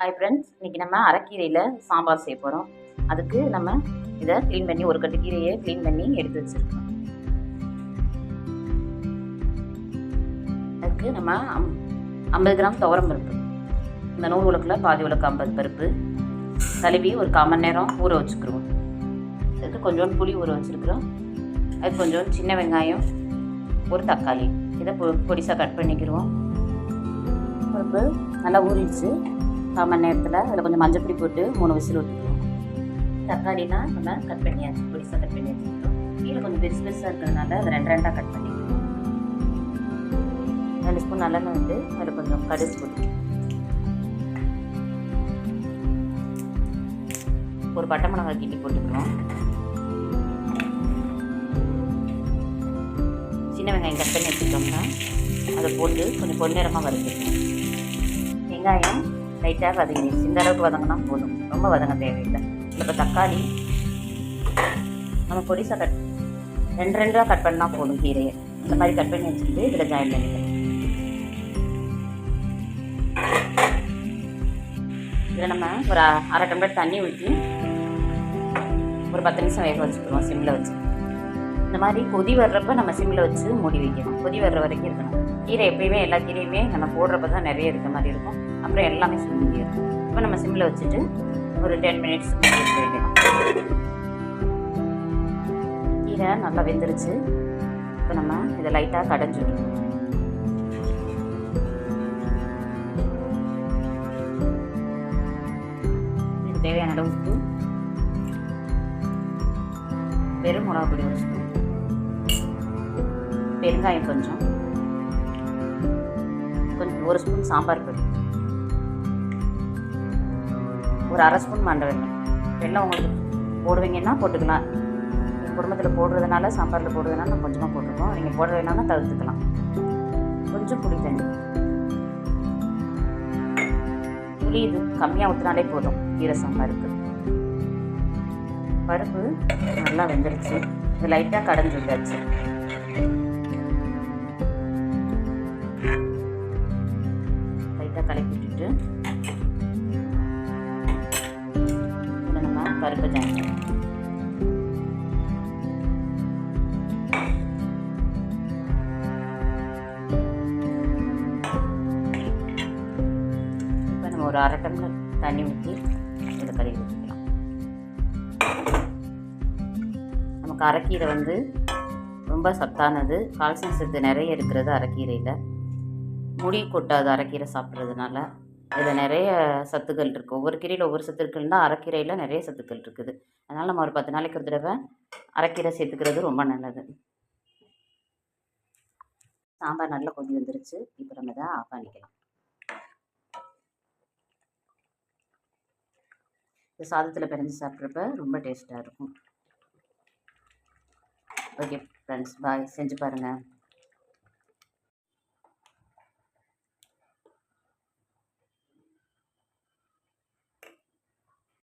Hi friends இன்றைக்கி நம்ம அரைக்கீரையில் சாம்பார் செய்ய போகிறோம் அதுக்கு நம்ம இதை க்ளீன் பண்ணி ஒரு கட்டு கீரையை க்ளீன் பண்ணி எடுத்து வச்சுருக்கோம். அதுக்கு நம்ம அம் ஐம்பது கிராம் துவரம் பருப்பு. இந்த நூறு உலக்கில் பாதி உலக்கு ஐம்பது பருப்பு. கழுவி ஒரு காமன் நேரம் ஊற வச்சுக்கிறோம் அதுக்கு கொஞ்சோண்டு புளி ஊற வச்சுருக்குறோம். அதுக்கு கொஞ்சோண்டு சின்ன வெங்காயம் ஒரு தக்காளி. இதை பொ பொடிசாக கட் பண்ணிக்கிடுவோம் பருப்பு நல்லா ஊறிடுச்சு. கால் மணி நேரத்தில் அதில் கொஞ்சம் மஞ்சள் பொடி போட்டு மூணு விசில் விட்டுருவோம் தக்காளிலாம் நம்ம கட் பண்ணியாச்சு பொடிசாக கட் பண்ணி வச்சுருக்கோம் கீழே கொஞ்சம் பெருசு பெருசாக இருக்கிறதுனால அதை ரெண்டு ரெண்டாக கட் பண்ணிக்கிறோம் ரெண்டு ஸ்பூன் நல்லெண்ணெய் வந்து அதில் கொஞ்சம் கடுகு போட்டு. ஒரு பட்டை மிளகாய் கிண்டி போட்டுக்கிறோம் சின்ன வெங்காயம் கட் பண்ணி வச்சுக்கிட்டோம்னா அதை போட்டு கொஞ்சம் பொன்னிறமாக வறுத்துக்கணும். வெங்காயம் லைட்டாக வதங்கிடுச்சு இந்த அளவுக்கு வதங்கினா போதும். ரொம்ப வதங்க தேவையில்லை. இப்போ தக்காளி நம்ம பொடிசாக கட் ரெண்டு ரெண்டாக கட் பண்ணால் போதும் கீரையை. இந்த மாதிரி கட் பண்ணி வச்சுட்டு இதில் ஜாயின் பண்ணிக்கலாம். இதில் நம்ம ஒரு அரை டம்ளர் தண்ணி ஊற்றி ஒரு பத்து நிமிஷம் வேக வச்சுக்கிறோம் சிம்மில் வச்சு. இந்த மாதிரி கொதி வர்றப்ப நம்ம சிம்மில் வச்சு மூடி வைக்கணும். கொதி வர்ற வரைக்கும் இருக்கணும். கீரை எப்பயுமே எல்லா கீரையுமே நம்ம போடுறப்ப தான் நிறைய இருக்க மாதிரி இருக்கும். அப்புறம் எல்லாமே சுண்டிடும் இப்போ நம்ம சிம்மில் வச்சுட்டு ஒரு டென் மினிட்ஸ் வைக்கணும் கீரை நல்லா வெந்துருச்சு. இப்போ நம்ம இதை லைட்டாக கடைஞ்சி விடணும். இதுக்கு தேவையான அளவு உப்பு வெறும் மிளகா பொடி ஒரு ஸ்பூன் பெருங்காயம் கொஞ்சம் கொஞ்சம் ஒரு ஸ்பூன் சாம்பார் பொடி. ஒரு அரை ஸ்பூன் மண்டை வெண்ணெய் வெண்ணெய் உங்களுக்கு போடுவீங்கன்னா போட்டுக்கலாம். குடும்பத்தில் போடுறதுனால சாம்பாரில் போடுறதுனால நம்ம கொஞ்சமாக போட்டிருக்கோம் நீங்கள் போட வேணாலும் தவிர்த்துக்கலாம். கொஞ்சம் புளி தண்ணி. புளி இது கம்மியாக ஊற்றினாலே போதும். கீரை சாம்பாருக்கு பருப்பு நல்லா வெந்துருச்சு. இது லைட்டாக கடைஞ்சி வந்தாச்சு பருப்பை ஜாயின் இப்போ நம்ம ஒரு அரை டம்ளர் தண்ணி ஊற்றி இதை கழுவி வச்சுக்கலாம் நமக்கு அரைக்கீரை வந்து ரொம்ப சத்தானது. கால்சியம் சத்து நிறைய இருக்கிறது அரைக்கீரையில். முடி கொட்டாது அரைக்கீரை சாப்பிட்றதுனால இதில் நிறைய சத்துக்கள் இருக்குது ஒவ்வொரு கீரையில் ஒவ்வொரு சத்து இருக்குன்னா அரைக்கீரையில் நிறைய சத்துக்கள் இருக்குது. அதனால் நம்ம ஒரு பத்து நாளைக்கு ஒரு தடவை அரைக்கீரை சேர்த்துக்கிறது ரொம்ப நல்லது. சாம்பார் நல்லா கொதி வந்துருச்சு. இப்போ நம்ம இதை ஆஃப் பண்ணிக்கலாம். இது சாதத்தில் பிறந்து சாப்பிட்றப்ப ரொம்ப டேஸ்ட்டாக இருக்கும். Okay friends. பாய். செஞ்சு பாருங்கள்